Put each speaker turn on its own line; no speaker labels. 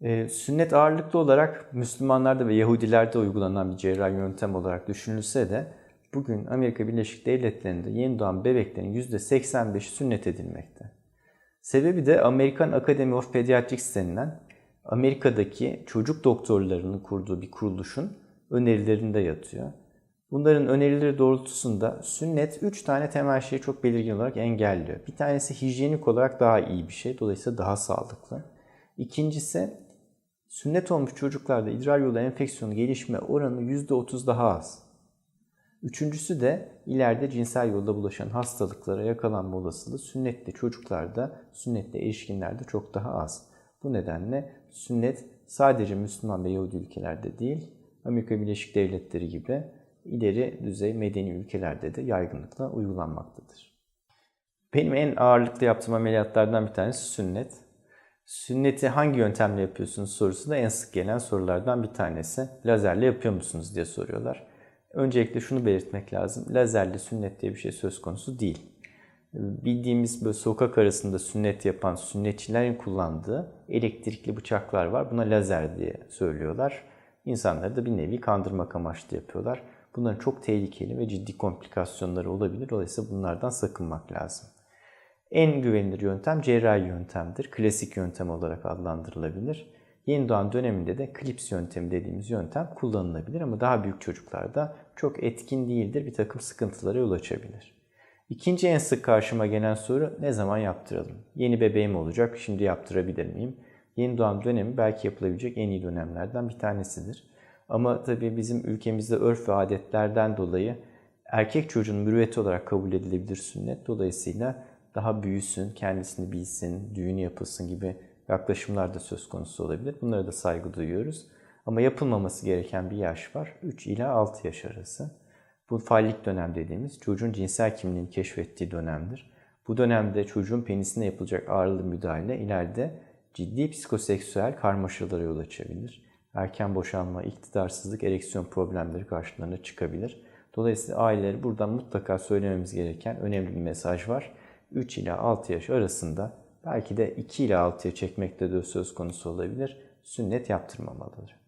Ee, sünnet ağırlıklı olarak Müslümanlarda ve Yahudilerde uygulanan bir cerrahi yöntem olarak düşünülse de bugün Amerika Birleşik Devletleri'nde yeni doğan bebeklerin %85'i sünnet edilmekte. Sebebi de Amerikan Academy of Pediatrics denilen Amerika'daki çocuk doktorlarının kurduğu bir kuruluşun önerilerinde yatıyor. Bunların önerileri doğrultusunda sünnet 3 tane temel şeyi çok belirgin olarak engelliyor. Bir tanesi hijyenik olarak daha iyi bir şey, dolayısıyla daha sağlıklı. İkincisi sünnet olmuş çocuklarda idrar yolu enfeksiyonu gelişme oranı %30 daha az. Üçüncüsü de ileride cinsel yolda bulaşan hastalıklara yakalanma olasılığı sünnetli çocuklarda, sünnetli erişkinlerde çok daha az. Bu nedenle sünnet sadece Müslüman ve Yahudi ülkelerde değil, Amerika Birleşik Devletleri gibi ileri düzey medeni ülkelerde de yaygınlıkla uygulanmaktadır. Benim en ağırlıklı yaptığım ameliyatlardan bir tanesi sünnet. Sünneti hangi yöntemle yapıyorsunuz sorusu da en sık gelen sorulardan bir tanesi. Lazerle yapıyor musunuz diye soruyorlar. Öncelikle şunu belirtmek lazım. Lazerle sünnet diye bir şey söz konusu değil. Bildiğimiz böyle sokak arasında sünnet yapan sünnetçilerin kullandığı elektrikli bıçaklar var. Buna lazer diye söylüyorlar. İnsanları da bir nevi kandırmak amaçlı yapıyorlar. Bunların çok tehlikeli ve ciddi komplikasyonları olabilir. Dolayısıyla bunlardan sakınmak lazım. En güvenilir yöntem cerrahi yöntemdir. Klasik yöntem olarak adlandırılabilir. Yeni doğan döneminde de klips yöntemi dediğimiz yöntem kullanılabilir ama daha büyük çocuklarda çok etkin değildir. Bir takım sıkıntılara yol açabilir. İkinci en sık karşıma gelen soru ne zaman yaptıralım? Yeni bebeğim olacak, şimdi yaptırabilir miyim? Yeni doğan dönemi belki yapılabilecek en iyi dönemlerden bir tanesidir. Ama tabii bizim ülkemizde örf ve adetlerden dolayı erkek çocuğun mürüvveti olarak kabul edilebilir sünnet. Dolayısıyla daha büyüsün, kendisini bilsin, düğün yapılsın gibi yaklaşımlar da söz konusu olabilir. Bunlara da saygı duyuyoruz. Ama yapılmaması gereken bir yaş var. 3 ila 6 yaş arası. Bu fallik dönem dediğimiz çocuğun cinsel kimliğini keşfettiği dönemdir. Bu dönemde çocuğun penisine yapılacak ağırlı müdahale ileride ciddi psikoseksüel karmaşalara yol açabilir. Erken boşanma, iktidarsızlık, ereksiyon problemleri karşılarına çıkabilir. Dolayısıyla aileleri buradan mutlaka söylememiz gereken önemli bir mesaj var. 3 ila 6 yaş arasında belki de 2 ila 6'ya çekmekte de söz konusu olabilir. Sünnet yaptırmamalıdır.